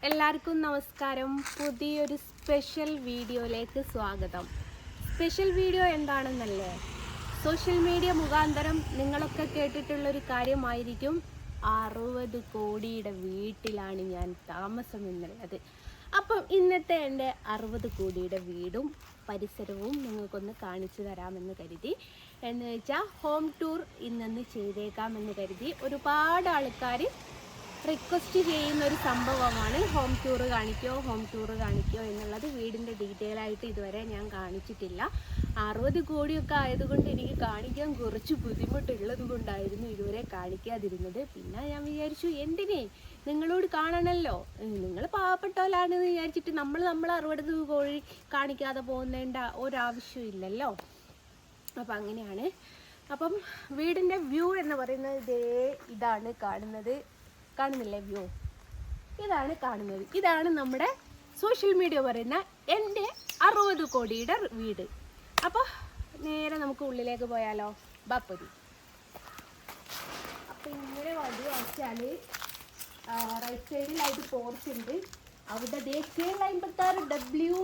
എല്ലാവർക്കും നമസ്കാരം. പുതിയൊരു സ്പെഷ്യൽ വീഡിയോയിലേക്ക് സ്വാഗതം. സ്പെഷ്യൽ വീഡിയോ എന്താണെന്നല്ലേ? സോഷ്യൽ മീഡിയ മുഖാന്തരം നിങ്ങളൊക്കെ കേട്ടിട്ടുള്ളൊരു കാര്യമായിരിക്കും. അറുപത് കോടിയുടെ വീട്ടിലാണ് ഞാൻ താമസം എന്നുള്ളത് അപ്പം ഇന്നത്തെ എന്റെ അറുപത് കോടിയുടെ വീടും പരിസരവും നിങ്ങൾക്കൊന്ന് കാണിച്ചു തരാമെന്ന് കരുതി. എന്ന് വെച്ചാൽ ഹോം ടൂർ ഇന്നൊന്ന് ചെയ്തേക്കാമെന്ന് കരുതി ഒരുപാട് ആൾക്കാർ റിക്വസ്റ്റ് ചെയ്യുന്ന ഒരു സംഭവമാണ്. ഹോം ടൂർ കാണിക്കോ ഹോം ടൂർ കാണിക്കോ എന്നുള്ളത് വീടിന്റെ ഡീറ്റെയിൽ ആയിട്ട് ഇതുവരെ ഞാൻ കാണിച്ചിട്ടില്ല. അറുപത് കോടിയൊക്കെ ആയതുകൊണ്ട് എനിക്ക് കാണിക്കാൻ കുറച്ച് ബുദ്ധിമുട്ടുള്ളത് കൊണ്ടായിരുന്നു ഇതുവരെ കാണിക്കാതിരുന്നത്. പിന്നെ ഞാൻ വിചാരിച്ചു എന്തിനേ? നിങ്ങളോട് കാണണമല്ലോ നിങ്ങൾ പാവപ്പെട്ടവരാണെന്ന് വിചാരിച്ചിട്ട് നമ്മൾ നമ്മൾ അറുപത് കോഴി കാണിക്കാതെ പോകുന്നേണ്ട ഒരാവശ്യം ഇല്ലല്ലോ. അപ്പം അങ്ങനെയാണ്. അപ്പം വീടിന്റെ വ്യൂ എന്ന് പറയുന്നത് ഇതേ ഇതാണ് കാണുന്നത്. കാണുന്നില്ലേ വ്യൂ? ഇതാണ് കാണുന്നത്. ഇതാണ് നമ്മുടെ സോഷ്യൽ മീഡിയ പറയുന്ന എന്റെ അറുപത് കോടിയുടെ വീട്. അപ്പോൾ നേരെ നമുക്ക് ഉള്ളിലേക്ക് പോയാലോ? ബാപ്പതി അപ്പോൾ ഇങ്ങനെ വഴി വെച്ചാൽ റൈറ്റ് സൈഡിലായിട്ട് പോർച്ച് ഉണ്ട്. അവിടെ ദേശീയ അമ്പത്താറ് ഡബ്ല്യു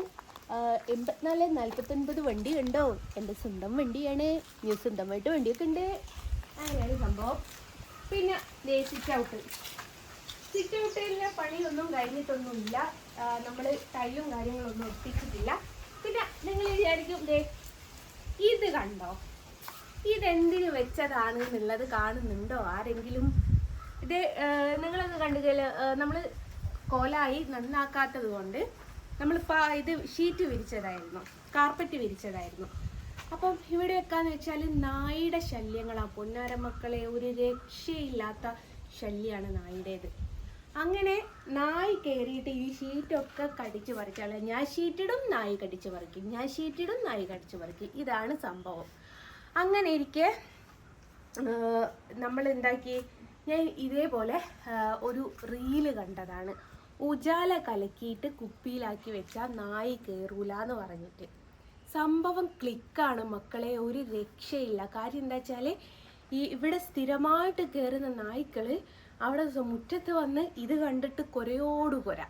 എൺപത്തിനാല് നാൽപ്പത്തൊൻപത് വണ്ടി ഉണ്ടോ? എന്റെ സ്വന്തം വണ്ടിയാണ്. ഞാൻ സ്വന്തമായിട്ട് വണ്ടിയൊക്കെ ഉണ്ട്. അങ്ങനെയാണ് സംഭവം. പിന്നെ ദേ സിറ്റ് ഔട്ട് സിറ്റ് ഔട്ടിലെ പണിയൊന്നും കഴിഞ്ഞിട്ടൊന്നുമില്ല. നമ്മൾ ടൈലും കാര്യങ്ങളൊന്നും ഒട്ടിച്ചിട്ടില്ല. പിന്നെ നിങ്ങൾ വിചാരിക്കും ദേ ഇത് കണ്ടോ? ഇതെന്തിന് വെച്ചതാണ് എന്നുള്ളത് കാണുന്നുണ്ടോ ആരെങ്കിലും? ഇത് നിങ്ങളൊക്കെ കണ്ടുകഴിഞ്ഞ നമ്മൾ കോലായി നന്നാക്കാത്തത് കൊണ്ട് നമ്മളിപ്പോൾ ഇത് ഷീറ്റ് വിരിച്ചതായിരുന്നു കാർപ്പറ്റ് വിരിച്ചതായിരുന്നു. അപ്പം ഇവിടെ വെക്കാന്ന് വെച്ചാൽ നായുടെ ശല്യങ്ങളാണ് പൊന്നാര മക്കളെ ഒരു രക്ഷയില്ലാത്ത ശല്യമാണ് നായുടേത്. അങ്ങനെ നായി കയറിയിട്ട് ഈ ഷീറ്റൊക്കെ കടിച്ചു പറിച്ചാളെ ഞാൻ ഷീറ്റിടും നായി കടിച്ചു പറിക്കും. ഞാൻ ഷീറ്റിടും നായി കടിച്ചു പറിക്കും. ഇതാണ് സംഭവം. അങ്ങനെ ഇരിക്കെ നമ്മൾ എന്താക്കി ഞാൻ ഇതേപോലെ ഒരു റീൽ കണ്ടതാണ്. ഉജാല കലക്കിയിട്ട് കുപ്പിയിലാക്കി വെച്ചാൽ നായി കയറൂല എന്ന് പറഞ്ഞിട്ട്. സംഭവം ക്ലിക്കാണ് മക്കളെ. ഒരു രക്ഷയില്ല. കാര്യം എന്താ വെച്ചാൽ ഈ ഇവിടെ സ്ഥിരമായിട്ട് കയറുന്ന നായ്ക്കൾ അവിടെ മുറ്റത്ത് വന്ന് ഇത് കണ്ടിട്ട് കൊരയോട് കൊര.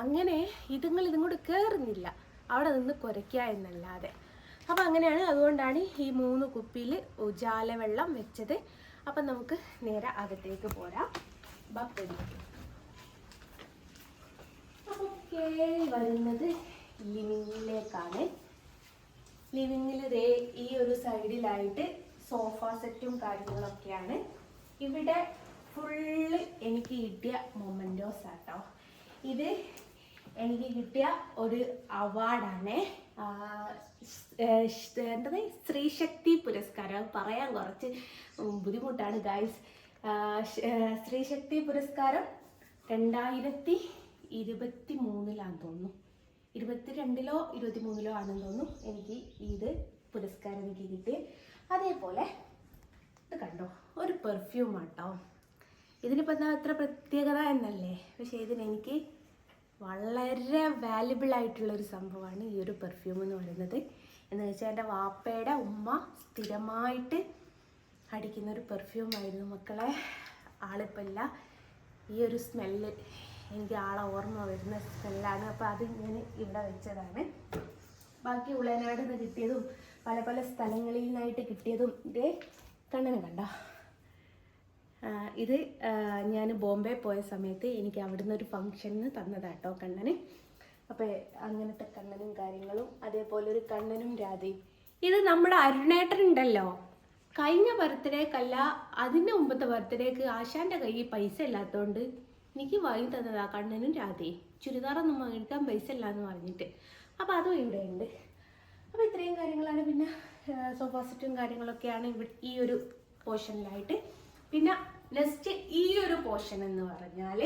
അങ്ങനെ ഇതുങ്ങൾ ഇതും കൂടെ കയറുന്നില്ല അവിടെ നിന്ന് കുരയ്ക്കുക എന്നല്ലാതെ. അപ്പം അങ്ങനെയാണ് അതുകൊണ്ടാണ് ഈ മൂന്ന് കുപ്പിയിൽ ഉജാല വെള്ളം വെച്ചത്. അപ്പം നമുക്ക് നേരെ അകത്തേക്ക് പോരാം. ബപ്പടി അപ്പോൾ കേറി വരുന്നത് ലിവിങ്ങിലേക്കാണ്. ലിവിങ്ങിൽ ദേ ഈ ഒരു സൈഡിലായിട്ട് സോഫ സെറ്റും കാര്യങ്ങളൊക്കെയാണ്. ഇവിടെ ഫുള്ള് എനിക്ക് കിട്ടിയ മൊമെന്റോസ് ആട്ടോ. ഇത് എനിക്ക് കിട്ടിയ ഒരു അവാർഡാണ്. എന്താണ് സ്ത്രീശക്തി പുരസ്കാരം. പറയാൻ കുറച്ച് ബുദ്ധിമുട്ടാണ് ഗായ്സ് സ്ത്രീശക്തി പുരസ്കാരം രണ്ടായിരത്തി ഇരുപത്തി മൂന്നിലാന്ന് തോന്നുന്നു. ഇരുപത്തി രണ്ടിലോ ഇരുപത്തി മൂന്നിലോ ആണെന്ന് തോന്നുന്നു എനിക്ക് ഇത് പുരസ്കാരം എനിക്ക് കിട്ടി അതേപോലെ ഇത് കണ്ടോ? ഒരു പെർഫ്യൂം ആട്ടോ. ഇതിനിപ്പോൾ എന്താ അത്ര പ്രത്യേകത എന്നല്ലേ? പക്ഷേ ഇതിനെനിക്ക് വളരെ വാല്യുബിൾ ആയിട്ടുള്ള ഒരു സംഭവമാണ് ഈ ഒരു പെർഫ്യൂം എന്ന് പറയുന്നത്. എന്ന് വെച്ചാൽ എന്റെ വാപ്പയുടെ ഉമ്മ സ്ഥിരമായിട്ട് അടിക്കുന്ന ഒരു പെർഫ്യൂം ആയിരുന്നു. മക്കളെ ആളിപ്പല്ല ഈ ഒരു സ്മെല്ല് എനിക്ക് ആളെ ഓർമ്മ വരുന്ന സ്മെല്ലാണ് അപ്പോൾ അത് ഞാൻ ഇവിടെ വെച്ചതാണ്. ബാക്കി ഉളനാട് നിന്ന് കിട്ടിയതും പല പല സ്ഥലങ്ങളിൽ നിന്നായിട്ട് കിട്ടിയതും ഇതേ കണ്ണന് കണ്ടോ. ഇത് ഞാൻ ബോംബെ പോയ സമയത്ത് എനിക്ക് അവിടുന്ന് ഒരു ഫംഗ്ഷന് തന്നതാട്ടോ കണ്ണന്. അപ്പോൾ അങ്ങനത്തെ കണ്ണനും കാര്യങ്ങളും അതേപോലെ ഒരു കണ്ണനും രാധയും. ഇത് നമ്മുടെ അരുണേട്ടൻ ഉണ്ടല്ലോ. കഴിഞ്ഞ ബർത്ത്ഡേക്കല്ല അതിന്റെ മുമ്പത്തെ ബർത്ത്ഡേക്ക് ആശാന്റെ കയ്യിൽ പൈസ ഇല്ലാത്തതുകൊണ്ട് എനിക്ക് വാങ്ങി തന്നതാ കണ്ണനും രാധയും. ചുരിദാറൊന്നും വാങ്ങിക്കാൻ പൈസ ഇല്ല എന്ന് പറഞ്ഞിട്ട്. അപ്പോൾ അതും ഇവിടെ ഉണ്ട്. അപ്പോൾ ഇത്രയും കാര്യങ്ങളാണ്. പിന്നെ സോഫ സെറ്റും കാര്യങ്ങളൊക്കെയാണ് ഇവിടെ ഈ ഒരു പോർഷനിലായിട്ട് പിന്നെ നെക്സ്റ്റ് ഈ ഒരു പോർഷൻ എന്ന് പറഞ്ഞാൽ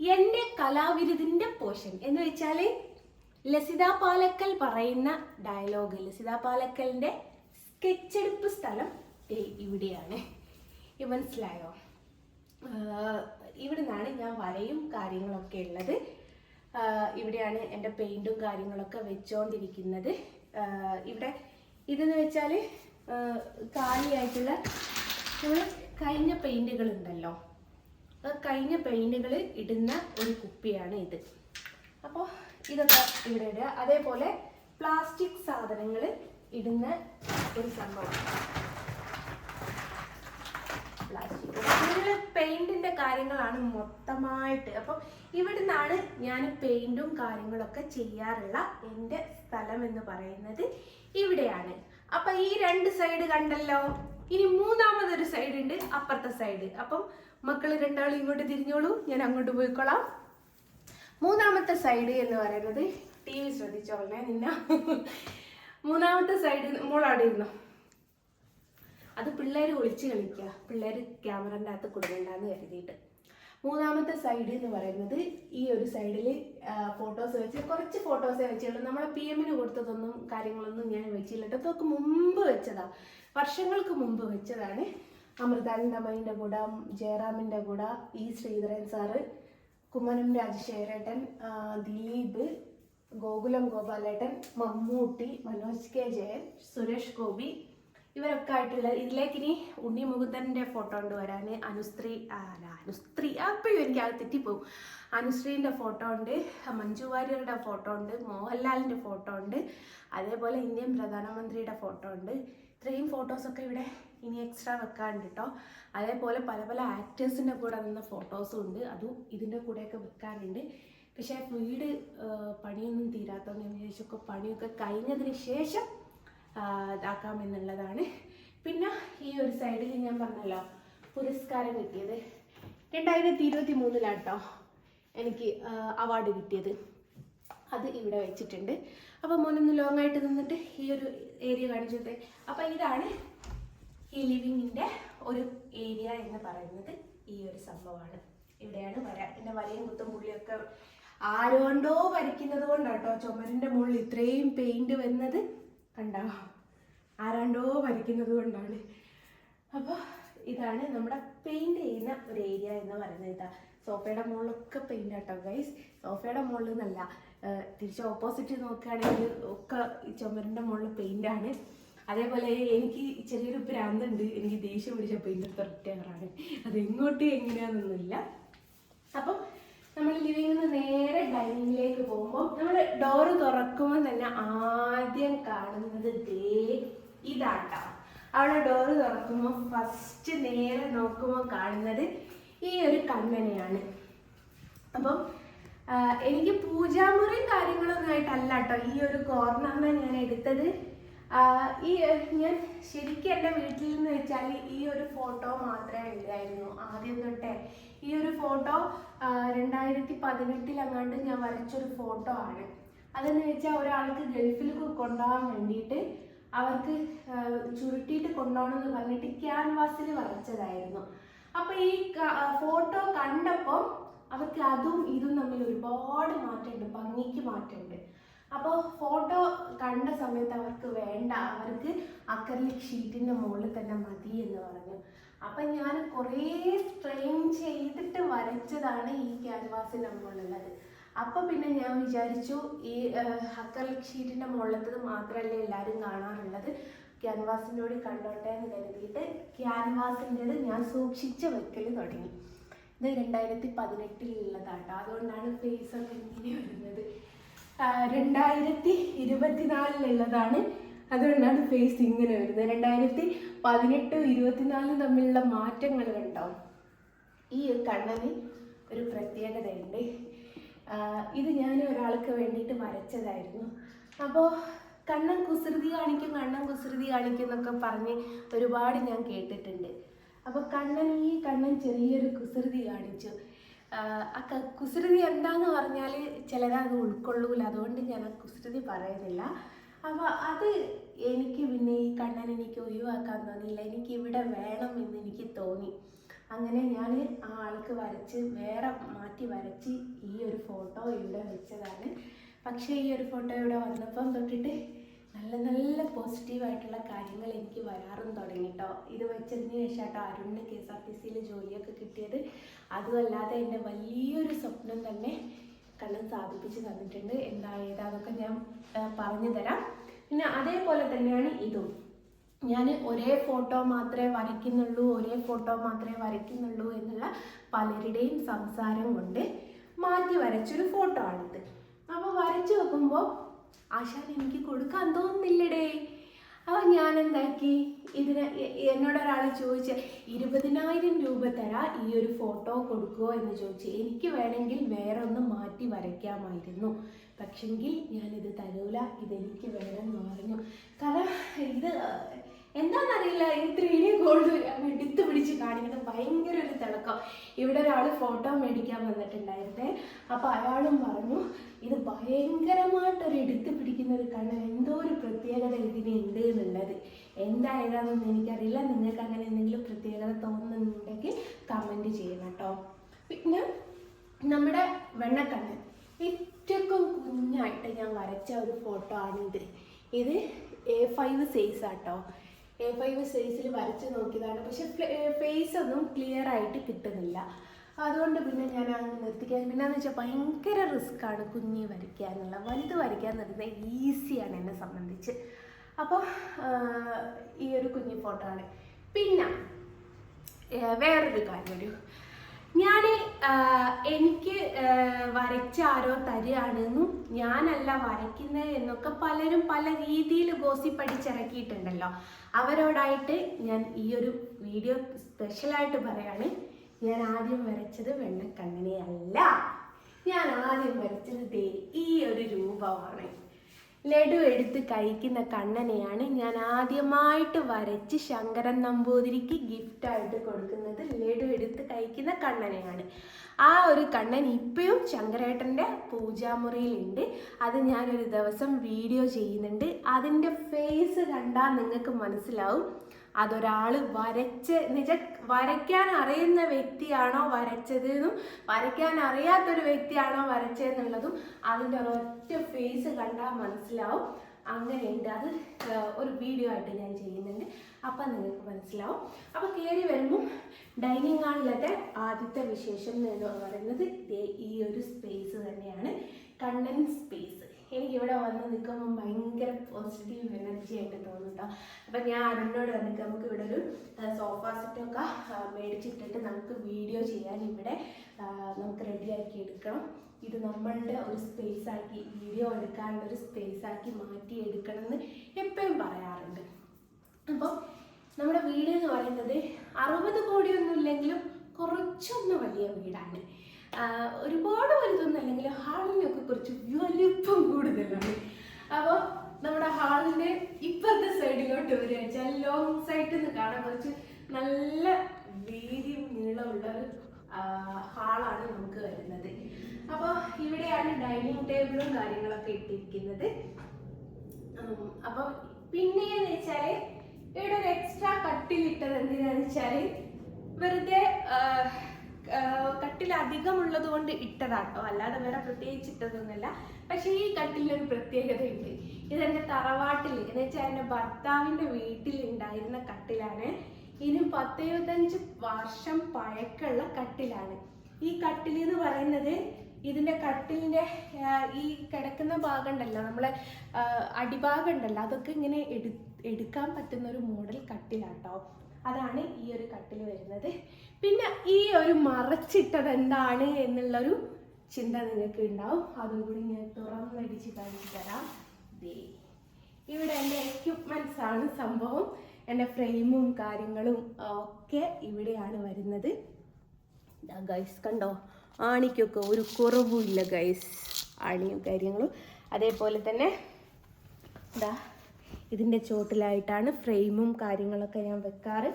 എന്റെ കലാവിരുതിന്റെ പോർഷൻ എന്ന് വെച്ചാൽ ലസിത പാലക്കൽ പറയുന്ന ഡയലോഗ് ലസിത പാലക്കലിന്റെ സ്കെച്ചെടുപ്പ് സ്ഥലം ഇവിടെയാണ്. മനസ്സിലായോ? ഇവിടെ നിന്നാണ് ഞാൻ വരയും കാര്യങ്ങളൊക്കെ ഉള്ളത്. ഇവിടെയാണ് എന്റെ പെയിന്റും കാര്യങ്ങളൊക്കെ വെച്ചുകൊണ്ടിരിക്കുന്നത് ഇവിടെ ഇതെന്ന് വെച്ചാൽ കാലിയായിട്ടുള്ള നമ്മൾ കഴിഞ്ഞ പെയിന്റുകൾ ഉണ്ടല്ലോ. കഴിഞ്ഞ പെയിന്റുകൾ ഇടുന്ന ഒരു കുപ്പിയാണ് ഇത്. അപ്പോൾ ഇതൊക്കെ ഇവിടെ ഇടുക. അതേപോലെ പ്ലാസ്റ്റിക് സാധനങ്ങൾ ഇടുന്ന ഒരു സംഭവം. പ്ലാസ്റ്റിക് പെയിന്റിന്റെ കാര്യങ്ങളാണ് മൊത്തമായിട്ട്. അപ്പം ഇവിടെ നിന്നാണ് ഞാൻ പെയിന്റും കാര്യങ്ങളൊക്കെ ചെയ്യാറുള്ള എന്റെ സ്ഥലം എന്ന് പറയുന്നത് ഇവിടെയാണ്. അപ്പൊ ഈ രണ്ട് സൈഡ് കണ്ടല്ലോ? ഇനി മൂന്നാമതൊരു സൈഡ് ഉണ്ട് അപ്പുറത്തെ സൈഡ് അപ്പം മക്കൾ രണ്ടാളും ഇങ്ങോട്ട് തിരിഞ്ഞോളൂ. ഞാൻ അങ്ങോട്ട് പോയിക്കോളാം. മൂന്നാമത്തെ സൈഡ് എന്ന് പറയുന്നത് ടി വി ശ്രദ്ധിച്ചോളേ നിന്ന. മൂന്നാമത്തെ സൈഡ് മോളവിടെ ഇരുന്നോ? അത് പിള്ളേർ ഒളിച്ച് കളിക്കുക പിള്ളേർ ക്യാമറന്റെ അകത്ത് കൊടുക്കണ്ടെന്ന് കരുതിയിട്ട്. മൂന്നാമത്തെ സൈഡ് എന്ന് പറയുന്നത് ഈ ഒരു സൈഡിൽ ഫോട്ടോസ് വെച്ച് കുറച്ച് ഫോട്ടോസേ വെച്ചുള്ളൂ. നമ്മളെ പി എമ്മിന് കൊടുത്തതൊന്നും കാര്യങ്ങളൊന്നും ഞാൻ വെച്ചില്ല കേട്ടോ. അതൊക്കെ മുമ്പ് വെച്ചതാ. വർഷങ്ങൾക്ക് മുമ്പ് വെച്ചതാണ്. അമൃതാനന്ദമയിന്റെ കൂടെ ജയറാമിന്റെ കൂടെ ഇ ശ്രീധരൻ സാറ് കുമ്മനം രാജശേഖരേട്ടൻ ദിലീപ് ഗോകുലം ഗോപാലേട്ടൻ മമ്മൂട്ടി മനോജ് കെ ജയൻ സുരേഷ് ഗോപി ഇവരൊക്കെ ആയിട്ടുള്ള ഇതിലേക്ക് ഇനി ഉണ്ണി മുകുന്ദന്റെ ഫോട്ടോ ഉണ്ട് വരാൻ അനുശ്രീ അല്ല അനുശ്രീ അപ്പോഴും എനിക്ക് അത് തെറ്റിപ്പോവും. അനുശ്രീന്റെ ഫോട്ടോ ഉണ്ട് മഞ്ജു വാര്യരുടെ ഫോട്ടോ ഉണ്ട് മോഹൻലാലിന്റെ ഫോട്ടോ ഉണ്ട് അതേപോലെ ഇന്ത്യൻ പ്രധാനമന്ത്രിയുടെ ഫോട്ടോ ഉണ്ട്. ഇത്രയും ഫോട്ടോസൊക്കെ ഇവിടെ ഇനി എക്സ്ട്രാ വെക്കാറുണ്ട് കേട്ടോ അതേപോലെ പല പല ആക്ടേഴ്സിന്റെ കൂടെ നിന്ന ഫോട്ടോസും ഉണ്ട് അതും ഇതിന്റെ കൂടെയൊക്കെ വെക്കാറുണ്ട് പക്ഷേ വീട് പണിയൊന്നും തീരാത്തതുകൊണ്ട് ഞാൻ വിചാരിച്ചൊക്കെ പണിയൊക്കെ കഴിഞ്ഞതിന് ശേഷം ആ, ഇതാക്കാമെന്നുള്ളതാണ് പിന്നെ ഈ ഒരു സൈഡിൽ ഞാൻ പറഞ്ഞല്ലോ പുരസ്കാരം കിട്ടിയത്. രണ്ടായിരത്തി ഇരുപത്തി മൂന്നിലാട്ടോ എനിക്ക് അവാർഡ് കിട്ടിയത്. അത് ഇവിടെ വെച്ചിട്ടുണ്ട്. അപ്പോൾ മോനൊന്ന് ലോങ് ആയിട്ട് നിന്നിട്ട് ഈ ഒരു ഏരിയ കാണിച്ചത് അപ്പോൾ ഇതാണ് ഈ ലിവിങ്ങിന്റെ ഒരു ഏരിയ എന്ന് പറയുന്നത് ഈ ഒരു സംഭവമാണ്. ഇവിടെയാണ് വര എന്റെ വരയും കുത്തും പുള്ളിയൊക്കെ ആരോണ്ടോ വരയ്ക്കുന്നത് കൊണ്ടാട്ടോ ചുമരിന്റെ മുകളിൽ ഇത്രയും പെയിന്റ് വരുന്നത് കണ്ടോ? ആരാണ്ടോ വരയ്ക്കുന്നത് കൊണ്ടാണ്. അപ്പോൾ ഇതാണ് നമ്മുടെ പെയിന്റ് ചെയ്യുന്ന ഒരു ഏരിയ എന്ന് പറയുന്നത് ഇതാ സോഫയുടെ മുകളിലൊക്കെ പെയിന്റ് ആട്ടോ ഗൈസ് സോഫയുടെ മുകളിൽ നിന്നല്ല തിരിച്ച് ഓപ്പോസിറ്റ് നോക്കുകയാണെങ്കിൽ ഒക്കെ ഈ ചുമരിന്റെ മുകളിൽ ആണ്. അതേപോലെ എനിക്ക് ചെറിയൊരു ഭ്രാന്തുണ്ട്. എനിക്ക് ദേഷ്യം പിടിച്ച പെയിന്റ് തൊട്ടേറാണ് അത് എങ്ങോട്ട് എങ്ങനെയാണെന്നൊന്നുമില്ല അപ്പം നമ്മൾ ലിവിംഗ് നിന്ന് നേരെ ഡൈനിങ്ങിലേക്ക് പോകുമ്പോൾ നമ്മൾ ഡോറ് തുറക്കുമ്പോൾ തന്നെ ആദ്യം കാണുന്നത് ദേ ഇതാട്ടോ. അവിടെ ഡോറ് തുറക്കുമ്പോൾ ഫസ്റ്റ് നേരെ നോക്കുമ്പോൾ കാണുന്നത് ഈ ഒരു കണ്ണനെയാണ്. അപ്പം എനിക്ക് പൂജാമുറിയും കാര്യങ്ങളൊന്നും ആയിട്ടല്ല കേട്ടോ. ഈ ഒരു കോർണറിനെ ഞാൻ എടുത്തത്. ഈ ഞാൻ ശരിക്കും എന്റെ വീട്ടിൽ നിന്ന് വെച്ചാൽ ഈ ഒരു ഫോട്ടോ മാത്രമേ ഉണ്ടായിരുന്നു ആദ്യം തൊട്ടേ ഈ ഒരു ഫോട്ടോ രണ്ടായിരത്തി പതിനെട്ടിലങ്ങാണ്ട് ഞാൻ വരച്ചൊരു ഫോട്ടോ ആണ്. അതെന്ന് വെച്ചാൽ ഒരാൾക്ക് ഗൾഫിൽ കൊണ്ടുപോകാൻ വേണ്ടിയിട്ട് അവർക്ക് ചുരുട്ടിയിട്ട് കൊണ്ടുപോകണം എന്ന് പറഞ്ഞിട്ട് ക്യാൻവാസിൽ വരച്ചതായിരുന്നു. അപ്പോൾ ഈ ഫോട്ടോ കണ്ടപ്പോൾ അവർക്ക് അതും ഇതും തമ്മിൽ ഒരുപാട് മാറ്റമുണ്ട് ഭംഗിക്ക് മാറ്റമുണ്ട്. അപ്പോൾ ഫോട്ടോ കണ്ട സമയത്ത് അവർക്ക് വേണ്ട അവർക്ക് അക്കർലിക് ഷീറ്റിന്റെ മുകളിൽ തന്നെ മതി എന്ന് പറഞ്ഞു. അപ്പൊ ഞാൻ കുറേ സ്ട്രെയിൻ ചെയ്തിട്ട് വരച്ചതാണ് ഈ ക്യാൻവാസിന്റെ മുകളിലുള്ളത്. അപ്പോൾ പിന്നെ ഞാൻ വിചാരിച്ചു ഈ അക്കർലിക് ഷീറ്റിന്റെ മുകളിലത്തത് മാത്രമല്ല എല്ലാവരും കാണാറുള്ളത്? ക്യാൻവാസിനോട് കണ്ടോട്ടെ എന്ന് കരുതിയിട്ട് ക്യാൻവാസിന്റെത് ഞാൻ സൂക്ഷിച്ച് വെക്കൽ തുടങ്ങി. ഇത് രണ്ടായിരത്തി പതിനെട്ടിലുള്ളതാട്ടോ അതുകൊണ്ടാണ് ഫേസ് ഒക്കെ ഇങ്ങനെ വരുന്നത്. രണ്ടായിരത്തി ഇരുപത്തിനാലിലുള്ളതാണ്. അതുകൊണ്ടാണ് ഫേസ് ഇങ്ങനെ വരുന്നത്. രണ്ടായിരത്തി പതിനെട്ടും ഇരുപത്തിനാലും തമ്മിലുള്ള മാറ്റങ്ങൾ കണ്ടോ? ഈ കണ്ണന് ഒരു പ്രത്യേകതയുണ്ട്. ഇത് ഞാൻ ഒരാൾക്ക് വേണ്ടിയിട്ട് വരച്ചതായിരുന്നു. അപ്പോൾ കണ്ണൻ കുസൃതി കാണിക്കും കണ്ണൻ കുസൃതി കാണിക്കും എന്നൊക്കെ പറഞ്ഞ് ഒരുപാട് ഞാൻ കേട്ടിട്ടുണ്ട്. അപ്പോൾ കണ്ണൻ ഈ കണ്ണൻ ചെറിയൊരു കുസൃതി കാണിച്ചു. ആ, കുസൃതി എന്താന്ന് പറഞ്ഞാൽ ചിലരത് ഉൾക്കൊള്ളൂല. അതുകൊണ്ട് ഞാൻ ആ കുസൃതി പറയുന്നില്ല. അപ്പോൾ അത് എനിക്ക് പിന്നെ ഈ കണ്ണൻ എനിക്ക് ഒഴിവാക്കാൻ തോന്നിയില്ല. എനിക്ക് ഇവിടെ വേണം എന്ന് എനിക്ക് തോന്നി. അങ്ങനെ ഞാൻ ആ ആൾക്ക് വരച്ച് വേറെ മാറ്റി വരച്ച് ഈ ഒരു ഫോട്ടോ ഇവിടെ വെച്ചതാണ്. പക്ഷേ ഈ ഒരു ഫോട്ടോ ഇവിടെ വന്നപ്പം തൊട്ടിട്ട് നല്ല നല്ല പോസിറ്റീവായിട്ടുള്ള കാര്യങ്ങൾ എനിക്ക് വരാറും തുടങ്ങി കേട്ടോ ഇത് വെച്ചതിന് ശേഷം കേട്ടോ അരുണിന് കെ എസ് ആർ ടി സിയിൽ ജോലിയൊക്കെ കിട്ടിയത്. അതുമല്ലാതെ എന്റെ വലിയൊരു സ്വപ്നം തന്നെ കണ്ണൻ സാധിപ്പിച്ച് തന്നിട്ടുണ്ട്. എന്താ ഏതാന്നൊക്കെ ഞാൻ പറഞ്ഞു തരാം. പിന്നെ അതേപോലെ തന്നെയാണ് ഇതും. ഞാൻ ഒരേ ഫോട്ടോ മാത്രമേ വരയ്ക്കുന്നുള്ളൂ ഒരേ ഫോട്ടോ മാത്രമേ വരയ്ക്കുന്നുള്ളൂ എന്നുള്ള പലരുടെയും സംസാരം കൊണ്ട് മാറ്റി വരച്ചൊരു ഫോട്ടോ ആണിത്. അപ്പോൾ വരച്ചു വെക്കുമ്പോൾ ആശാൻ എനിക്ക് കൊടുക്കാൻ തോന്നുന്നില്ലടേ. അപ്പോൾ ഞാൻ എന്താക്കി ഇതിന് എന്നോട് ഒരാൾ ചോദിച്ച ഇരുപതിനായിരം രൂപ തരാ ഈ ഒരു ഫോട്ടോ കൊടുക്കുമോ എന്ന് ചോദിച്ചു എനിക്ക് വേണമെങ്കിൽ വേറെ ഒന്ന് മാറ്റി വരയ്ക്കാമായിരുന്നു. പക്ഷെങ്കിൽ ഞാനിത് തരൂല ഇതെനിക്ക് വേണമെന്ന് പറഞ്ഞു. കാരണം ഇത് എന്താണെന്നറിയില്ല ഈ ത്രീ ഗോൾഡ് എടുത്തു പിടിച്ച് കാണിക്കുന്നത് ഭയങ്കര ഒരു തിളക്കം. ഇവിടെ ഒരാൾ ഫോട്ടോ മേടിക്കാൻ വന്നിട്ടുണ്ടായിരുന്നേ. അപ്പോൾ അയാളും പറഞ്ഞു ഇത് ഭയങ്കരമായിട്ടൊരു എടുത്തു പിടിക്കുന്ന ഒരു കണ്ണ് എന്തോ ഒരു പ്രത്യേകത ഇതിന് ഉണ്ട് എന്നുള്ളത്. എന്താ ഏതാണെന്ന് എനിക്കറിയില്ല. നിങ്ങൾക്ക് അങ്ങനെ എന്തെങ്കിലും പ്രത്യേകത തോന്നുന്നുണ്ടെങ്കിൽ കമന്റ് ചെയ്യണം കേട്ടോ. പിന്നെ നമ്മുടെ വെണ്ണക്കണ്ണ്. ഏറ്റവും കുഞ്ഞായിട്ട് ഞാൻ വരച്ച ഒരു ഫോട്ടോ ആണിത്. ഇത് എ ഫൈവ് സൈസ് ആട്ടോ എ ഫൈവ് സൈസിൽ വരച്ച് നോക്കിയതാണ്. പക്ഷെ ഫേസ് ഒന്നും ക്ലിയർ ആയിട്ട് കിട്ടുന്നില്ല. അതുകൊണ്ട് പിന്നെ ഞാൻ അങ്ങ് നിർത്തിക്കാൻ പിന്നെയെന്ന് വെച്ചാൽ ഭയങ്കര റിസ്ക് ആണ് കുഞ്ഞി വരയ്ക്കാനുള്ള. വലുത് വരയ്ക്കാൻ നിർത്തുന്നത് ഈസിയാണ് എന്നെ സംബന്ധിച്ച്. അപ്പോൾ ഈ ഒരു കുഞ്ഞി ഫോട്ടോ ആണ്. പിന്നെ വേറൊരു കാര്യം ഒരു ഞാൻ എനിക്ക് വരച്ച ആരോ തരികയാണെന്നും ഞാനല്ല വരയ്ക്കുന്നത് എന്നൊക്കെ പലരും പല രീതിയിൽ ഗോസി പഠിച്ചിറക്കിയിട്ടുണ്ടല്ലോ അവരോടായിട്ട് ഞാൻ ഈ ഒരു വീഡിയോ സ്പെഷ്യലായിട്ട് പറയാണ്. ഞാൻ ആദ്യം വരച്ചത് വെണ്ണക്കണ്ണിനെയല്ല. ഞാൻ ആദ്യം വരച്ചത് ഈ ഒരു രൂപമാണ്. ലഡു എടുത്ത് കഴിക്കുന്ന കണ്ണനെയാണ് ഞാൻ ആദ്യമായിട്ട് വരച്ച് ശങ്കരൻ നമ്പൂതിരിക്ക് ഗിഫ്റ്റായിട്ട് കൊടുക്കുന്നത്. ലഡു എടുത്ത് കഴിക്കുന്ന കണ്ണനെയാണ്. ആ ഒരു കണ്ണൻ ഇപ്പോഴും ശങ്കരേട്ടന്റെ പൂജാമുറിയിലുണ്ട്. അത് ഞാനൊരു ദിവസം വീഡിയോ ചെയ്യുന്നുണ്ട്. അതിന്റെ ഫേസ് കണ്ടാൽ നിങ്ങൾക്ക് മനസ്സിലാവും. അതൊരാൾ വരച്ച് നിജ വരയ്ക്കാൻ അറിയുന്ന വ്യക്തിയാണോ വരച്ചതെന്നും വരയ്ക്കാൻ അറിയാത്തൊരു വ്യക്തിയാണോ വരച്ചതെന്നുള്ളതും അതിന്റെ ഒരൊറ്റ ഫേസ് കണ്ടാൽ മനസ്സിലാവും. അങ്ങനെയുണ്ട്. അത് ഒരു വീഡിയോ ആയിട്ട് ഞാൻ ചെയ്യുന്നുണ്ട്. അപ്പം നിങ്ങൾക്ക് മനസ്സിലാവും. അപ്പോൾ കയറി വരുമ്പം ഡൈനിങ് ഹാളിലത്തെ ആദ്യത്തെ വിശേഷം എന്ന് പറയുന്നത് ഈ ഒരു സ്പേസ് തന്നെയാണ്. കണ്ണൻ സ്പേസ് എനിക്ക് ഇവിടെ വന്ന് നിൽക്കുമ്പോൾ ഭയങ്കര പോസിറ്റീവ് എനർജി ആയിട്ട് തോന്നും കേട്ടോ അപ്പം ഞാൻ അതിനോട് വന്നിട്ട് നമുക്ക് ഇവിടെ ഒരു സോഫ സെറ്റൊക്കെ മേടിച്ചിട്ടിട്ട് നമുക്ക് വീഡിയോ ചെയ്യാൻ ഇവിടെ നമുക്ക് റെഡിയാക്കി എടുക്കണം. ഇത് നമ്മളുടെ ഒരു സ്പേസ് ആക്കി വീഡിയോ എടുക്കാനുള്ള ഒരു സ്പേസ് ആക്കി മാറ്റി എടുക്കണം എന്ന് എപ്പോഴും പറയാറുണ്ട്. അപ്പോൾ നമ്മുടെ വീട് എന്ന് പറയുന്നത് അറുപത് കോടിയൊന്നും ഇല്ലെങ്കിലും കുറച്ചൊന്ന് വലിയ വീടാണ്. ഒരുപാട് വലുതൊന്നും അല്ലെങ്കിൽ ഹാളിനൊക്കെ കുറച്ച് വലിപ്പം കൂടുതലാണ്. അപ്പോൾ നമ്മുടെ ഹാളിന്റെ ഇപ്പുറത്തെ സൈഡിലോട്ട് വരിക വെച്ചാൽ ലോങ് സൈഡിൽ നിന്ന് കാണാൻ കുറച്ച് നല്ല വീതിയും നീളമുള്ള ഒരു ഹാളാണ് നമുക്ക് വരുന്നത്. അപ്പോൾ ഇവിടെയാണ് ഡൈനിങ് ടേബിളും കാര്യങ്ങളൊക്കെ ഇട്ടിരിക്കുന്നത്. അപ്പോൾ അപ്പം പിന്നെയെന്ന് വെച്ചാൽ ഇവിടെ ഒരു എക്സ്ട്രാ കട്ടിലിട്ടത് എന്തിനാന്ന് വെച്ചാൽ വെറുതെ കട്ടിൽ കൊണ്ട് ഇട്ടതാട്ടോ. അല്ലാതെ വേറെ പ്രത്യേകിച്ച് ഇട്ടതൊന്നുമല്ല. പക്ഷെ ഈ കട്ടിലൊരു പ്രത്യേകതയുണ്ട്. ഇതെന്റെ തറവാട്ടിൽ എന്ന് വെച്ചാൽ എന്റെ ഭർത്താവിന്റെ വീട്ടിൽ ഉണ്ടായിരുന്ന കട്ടിലാണ്. ഇനി പത്തെഴുപത്തഞ്ച് വർഷം പഴക്കമുള്ള കട്ടിലാണ്. ഈ കട്ടിൽ എന്ന് പറയുന്നത് ഇതിന്റെ കട്ടിലിന്റെ ഈ കിടക്കുന്ന ഭാഗം ഉണ്ടല്ലോ നമ്മളെ അടിഭാഗം ഉണ്ടല്ലോ അതൊക്കെ ഇങ്ങനെ എടു എടുക്കാൻ പറ്റുന്ന ഒരു മോഡൽ കട്ടിലാട്ടോ. അതാണ് ഈ ഒരു കട്ടിൽ വരുന്നത്. പിന്നെ ഈ ഒരു മറച്ചിട്ടത് എന്താണ് എന്നുള്ളൊരു ചിന്ത നിങ്ങൾക്ക് ഉണ്ടാവും അതും കൂടി ഞാൻ തുറന്നടിച്ച് കാണിച്ചു തരാം. ദേ ഇവിടെ എന്റെ എക്യുപ്മെന്റ്സ് ആണ് സംഭവം. എന്റെ ഫ്രെയിമും കാര്യങ്ങളും ഒക്കെ ഇവിടെയാണ് വരുന്നത്. ഗൈസ് കണ്ടോ? ആണിക്കൊക്കെ ഒരു കുറവുമില്ല ഗൈസ് ആണിയും കാര്യങ്ങളും. അതേപോലെ തന്നെ ഇതാ ഇതിന്റെ ചോട്ടിലായിട്ടാണ് ഫ്രെയിമും കാര്യങ്ങളൊക്കെ ഞാൻ വെക്കാറ്.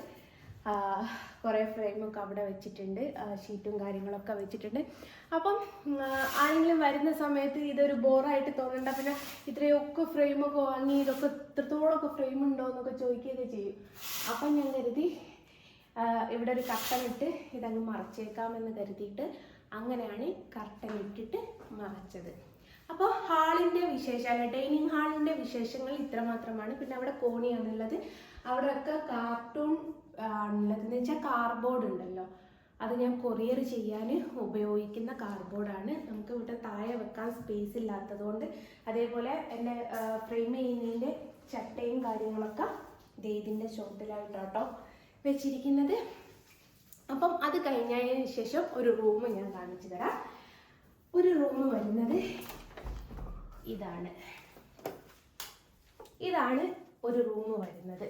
കുറേ ഫ്രെയിമൊക്കെ അവിടെ വെച്ചിട്ടുണ്ട്. ഷീറ്റും കാര്യങ്ങളൊക്കെ വെച്ചിട്ടുണ്ട്. അപ്പം ആരെങ്കിലും വരുന്ന സമയത്ത് ഇതൊരു ബോറായിട്ട് തോന്നണ്ട. പിന്നെ ഇത്രയൊക്കെ ഫ്രെയിമൊക്കെ വാങ്ങി ഇതൊക്കെ ഇത്രത്തോളമൊക്കെ ഫ്രെയിം ഉണ്ടോ എന്നൊക്കെ ചോദിക്കുകയൊക്കെ ചെയ്യും. അപ്പം ഞാൻ കരുതി ഇവിടെ ഒരു കർട്ടൻ ഇട്ട് ഇതങ്ങ് മറച്ചേക്കാമെന്ന് കരുതിയിട്ട് അങ്ങനെയാണ് കർട്ടൻ ഇട്ടിട്ട് മറച്ചത്. അപ്പോൾ ഹാളിന്റെ വിശേഷമാണ് ഡൈനിങ് ഹാളിന്റെ വിശേഷങ്ങൾ ഇത്രമാത്രമാണ്. പിന്നെ അവിടെ കോണിയാണുള്ളത്. അവിടെയൊക്കെ കാർട്ടൂൺ ആണല്ലോ വെച്ചാൽ കാർഡ്ബോർഡ് ഉണ്ടല്ലോ. അത് ഞാൻ കൊറിയർ ചെയ്യാൻ ഉപയോഗിക്കുന്ന കാർഡ്ബോർഡാണ് നമുക്ക് ഇവിടെ താഴെ വെക്കാൻ സ്പേസ് ഇല്ലാത്തതുകൊണ്ട് അതേപോലെ എന്റെ ഫ്രെയിം ചെയ്യുന്നതിന്റെ ചട്ടയും കാര്യങ്ങളൊക്കെ ദേ ഇതിന്റെ ചോട്ടിലായിട്ടോ വെച്ചിരിക്കുന്നത്. അപ്പം അത് കഴിഞ്ഞതിന് ശേഷം ഒരു റൂം ഞാൻ കാണിച്ചു തരാം. ഒരു റൂം വരുന്നത് ഇതാണ്. ഇതാണ് ഒരു റൂം വരുന്നത്.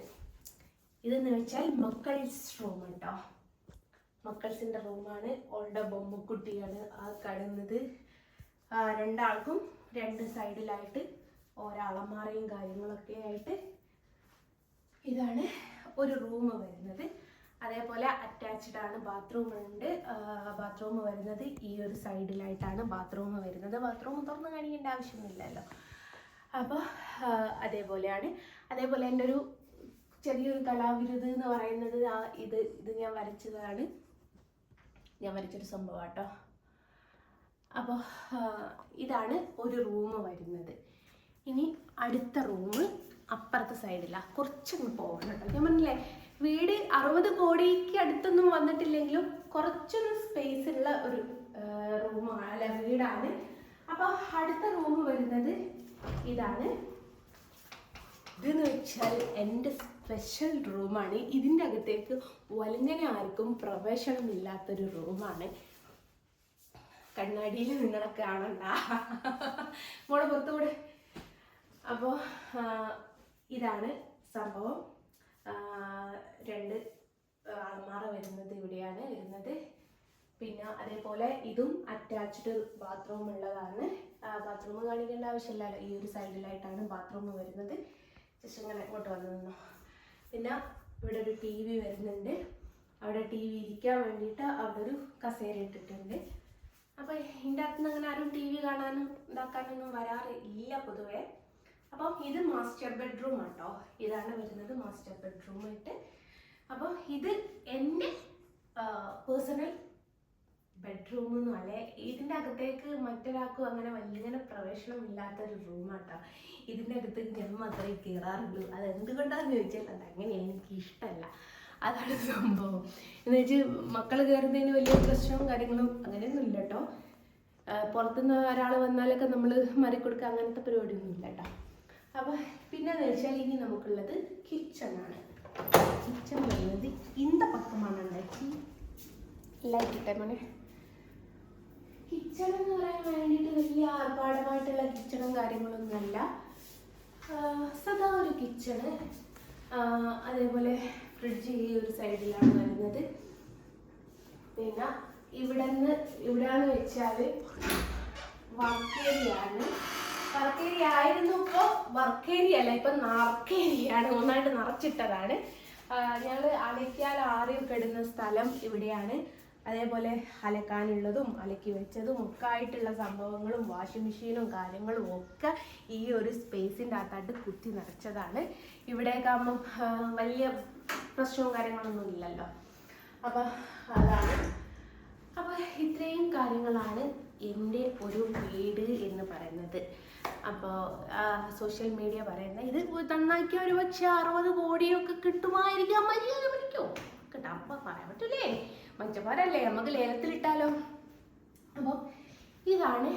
ഇതെന്ന് വെച്ചാൽ മക്കൾസ് റൂം കേട്ടോ മക്കൾസിന്റെ റൂമാണ് ഓളുടെ ബൊമ്മക്കുട്ടിയാണ് ആ കടന്നത്. രണ്ടാൾക്കും രണ്ട് സൈഡിലായിട്ട് ഒരളമാറയും കാര്യങ്ങളൊക്കെ ആയിട്ട് ഇതാണ് ഒരു റൂം വരുന്നത്. അതേപോലെ അറ്റാച്ച്ഡ് ആണ് ബാത്റൂം ഉണ്ട്. ബാത്റൂം വരുന്നത് ഈ ഒരു സൈഡിലായിട്ടാണ് ബാത്റൂം വരുന്നത്. ബാത്റൂം തുറന്ന് കാണിക്കേണ്ട ആവശ്യമൊന്നുമില്ലല്ലോ. അപ്പോൾ അതേപോലെയാണ്. അതേപോലെ എന്റെ ഒരു ചെറിയൊരു കലാവിരുത് എന്ന് പറയുന്നത് ആ ഇത് ഇത് ഞാൻ വരച്ചതാണ്. ഞാൻ വരച്ചൊരു സംഭവം കേട്ടോ അപ്പോൾ ഇതാണ് ഒരു റൂം വരുന്നത്. ഇനി അടുത്ത റൂം അപ്പുറത്തെ സൈഡിലാണ് കുറച്ചൊന്ന് പോകണം കേട്ടോ. ഞാൻ പറഞ്ഞില്ലേ വീട് അറുപത് കോടിക്ക് അടുത്തൊന്നും വന്നിട്ടില്ലെങ്കിലും കുറച്ചൊന്ന് സ്പേസ് ഉള്ള ഒരു റൂമാണ് അല്ല വീടാണ്. അപ്പോൾ അടുത്ത റൂം വരുന്നത് ഇതാണ്. ഇതെന്ന് വെച്ചാൽ എന്റെ സ്പെഷ്യൽ റൂമാണ് ഇതിന്റെ അകത്തേക്ക് വലങ്ങനെ ആർക്കും പ്രവേശനമില്ലാത്തൊരു റൂമാണ് കണ്ണാടിയിൽ നിങ്ങളെ കാണണ്ട. മോളെ പുറത്തുകൂടെ അപ്പോൾ ഇതാണ് സംഭവം. രണ്ട് അളമാറ വരുന്നത് ഇവിടെയാണ് വരുന്നത്. പിന്നെ അതേപോലെ ഇതും അറ്റാച്ച്ഡ് ബാത്റൂം ഉള്ളതാണ്. ബാത്റൂം കാണിക്കേണ്ട ആവശ്യമില്ലല്ലോ. ഈ ഒരു സൈഡിലായിട്ടാണ് ബാത്റൂം വരുന്നത്. ജസ്റ്റ് ഇങ്ങനെ ഇങ്ങോട്ട് വന്നു നിന്നോ. പിന്നെ ഇവിടെ ഒരു ടി വി വരുന്നുണ്ട്. അവിടെ ടി വി ഇരിക്കാൻ വേണ്ടിയിട്ട് അവിടെ ഒരു കസേര ഇട്ടിട്ടുണ്ട്. അപ്പോൾ ഇതിന്റെ അകത്തുനിന്ന് അങ്ങനെ ആരും ടി വി കാണാനും ഇതാക്കാനൊന്നും വരാറില്ല പൊതുവെ. അപ്പം ഇത് മാസ്റ്റർ ബെഡ്റൂം ആട്ടോ. ഇതാണ് വരുന്നത് മാസ്റ്റർ ബെഡ്റൂം ആയിട്ട്. അപ്പോൾ ഇത് എന്റെ പേഴ്സണൽ ബെഡ്റൂം എന്നും അല്ലെ ഇതിന്റെ അകത്തേക്ക് മറ്റൊരാൾക്കും അങ്ങനെ വലിയ പ്രവേശനമില്ലാത്തൊരു റൂമാട്ടോ ഇതിന്റെ അകത്ത് ഞാൻ മാത്രമേ കയറാറുള്ളൂ അത് എന്തുകൊണ്ടാണെന്ന് ചോദിച്ചാൽ അത് അങ്ങനെയാണ് എനിക്ക് ഇഷ്ടമല്ല അതാണ് സംഭവം. എന്ന് വെച്ചാൽ മക്കൾ കയറുന്നതിന് വലിയ പ്രശ്നവും കാര്യങ്ങളും അങ്ങനെയൊന്നും ഇല്ല കേട്ടോ പുറത്തുനിന്ന് ഒരാൾ വന്നാലൊക്കെ നമ്മൾ മറിക്കൊടുക്കുക അങ്ങനത്തെ പരിപാടിയൊന്നും ഇല്ല കേട്ടോ അപ്പോൾ പിന്നെന്ന് വെച്ചാൽ ഇനി നമുക്കുള്ളത് കിച്ചണാണ് കിച്ചൺ വരുന്നത് ഇന്ത പക്കമാണ് ഉണ്ടാക്കി ലൈറ്റ് ഇട്ടേ മോനെ കിച്ചൺ എന്ന് പറയാൻ വേണ്ടിയിട്ട് വലിയ ആർഭാടമായിട്ടുള്ള കിച്ചണും കാര്യങ്ങളൊന്നുമല്ല സദാ ഒരു കിച്ചണ് അതേപോലെ ഫ്രിഡ്ജ് ഈ ഒരു സൈഡിലാണ് വരുന്നത്. പിന്നെ ഇവിടെ നിന്ന് ഇവിടെയാണ് വെച്ചാൽ വർക്കേരിയാണ്. വർക്കേരി ആയിരുന്നു ഇപ്പോൾ വർക്കേരി അല്ല ഇപ്പം നർക്കേരിയാണ് ഒന്നായിട്ട് നിറച്ചിട്ടതാണ്. ഞങ്ങൾ അലക്കിയാൽ ആറിയൊക്കെ ഇടുന്ന സ്ഥലം ഇവിടെയാണ്. അതേപോലെ അലക്കാനുള്ളതും അലക്കി വെച്ചതും ഒക്കെ ആയിട്ടുള്ള സംഭവങ്ങളും വാഷിംഗ് മെഷീനും കാര്യങ്ങളും ഒക്കെ ഈ ഒരു സ്പേസിന്റെ അകത്തായിട്ട് കുത്തി നിറച്ചതാണ്. ഇവിടേക്ക് ആകുമ്പം വലിയ പ്രശ്നവും കാര്യങ്ങളൊന്നും ഇല്ലല്ലോ. അപ്പോൾ അതാണ്. അപ്പോൾ ഇത്രയും കാര്യങ്ങളാണ് എന്റെ ഒരു വീട് എന്ന് പറയുന്നത്. അപ്പോൾ സോഷ്യൽ മീഡിയ പറയുന്ന ഇത് നന്നാക്കിയ ഒരു പക്ഷേ അറുപത് കോടിയൊക്കെ കിട്ടുമായിരിക്കാം. മര്യാദ പിടിക്കോ. കിട്ടാം പറയാൻ പറ്റൂലേ? മച്ചപ്പാരല്ലേ നമുക്ക് ലേലത്തിലിട്ടാലോ? അപ്പോൾ ഇതാണ്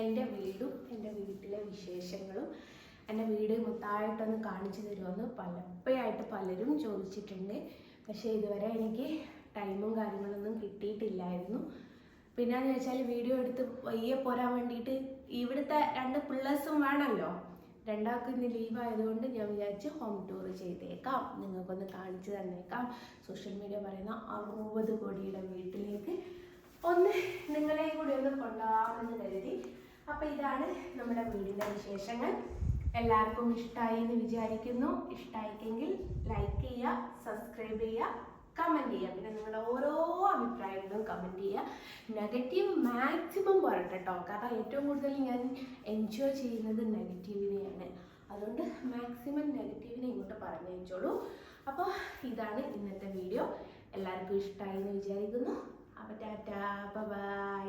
എന്റെ വീടും എന്റെ വീട്ടിലെ വിശേഷങ്ങളും. എന്റെ വീട് മൊത്തമായിട്ടൊന്ന് കാണിച്ചു തരുമെന്ന് പലപ്പോഴായിട്ട് പലരും ചോദിച്ചിട്ടുണ്ട്. പക്ഷേ ഇതുവരെ എനിക്ക് ടൈമും കാര്യങ്ങളൊന്നും കിട്ടിയിട്ടില്ലായിരുന്നു. പിന്നെന്ന് വെച്ചാൽ വീഡിയോ എടുത്ത് വയ്യെ പോരാൻ വേണ്ടിയിട്ട് ഇവിടുത്തെ രണ്ട് പിള്ളേഴ്സും വേണമല്ലോ? രണ്ടാൾക്കും ഇന്ന് ലീവ് ആയതുകൊണ്ട് ഞാൻ വിചാരിച്ച് ഹോം ടൂർ ചെയ്തേക്കാം. നിങ്ങൾക്കൊന്ന് കാണിച്ചു തന്നേക്കാം. സോഷ്യൽ മീഡിയ പറയുന്ന അറുപത് കോടിയുടെ വീട്ടിലേക്ക് ഒന്ന് നിങ്ങളെയും കൂടി ഒന്ന് കൊണ്ടുപോകാമെന്ന് കരുതി. അപ്പോൾ ഇതാണ് നമ്മുടെ വീടിന്റെ വിശേഷങ്ങൾ. എല്ലാവർക്കും ഇഷ്ടമായി എന്ന് വിചാരിക്കുന്നു. ഇഷ്ടമായിക്കെങ്കിൽ ലൈക്ക് ചെയ്യുക സബ്സ്ക്രൈബ് ചെയ്യുക. കമന്റ് ചെയ്യുക. പിന്നെ നിങ്ങളുടെ ഓരോ അഭിപ്രായങ്ങളും കമന്റ് ചെയ്യുക. നെഗറ്റീവ് മാക്സിമം പറയട്ടെ കേട്ടോ കാരണം ഏറ്റവും കൂടുതൽ ഞാൻ എൻജോയ് ചെയ്യുന്നത് നെഗറ്റീവിനെയാണ് അതുകൊണ്ട് മാക്സിമം നെഗറ്റീവിനെ ഇങ്ങോട്ട് പറഞ്ഞയച്ചോളൂ അപ്പോൾ ഇതാണ് ഇന്നത്തെ വീഡിയോ എല്ലാവർക്കും ഇഷ്ടമായി എന്ന് വിചാരിക്കുന്നു. അപ്പോൾ ടാറ്റാ. ബൈ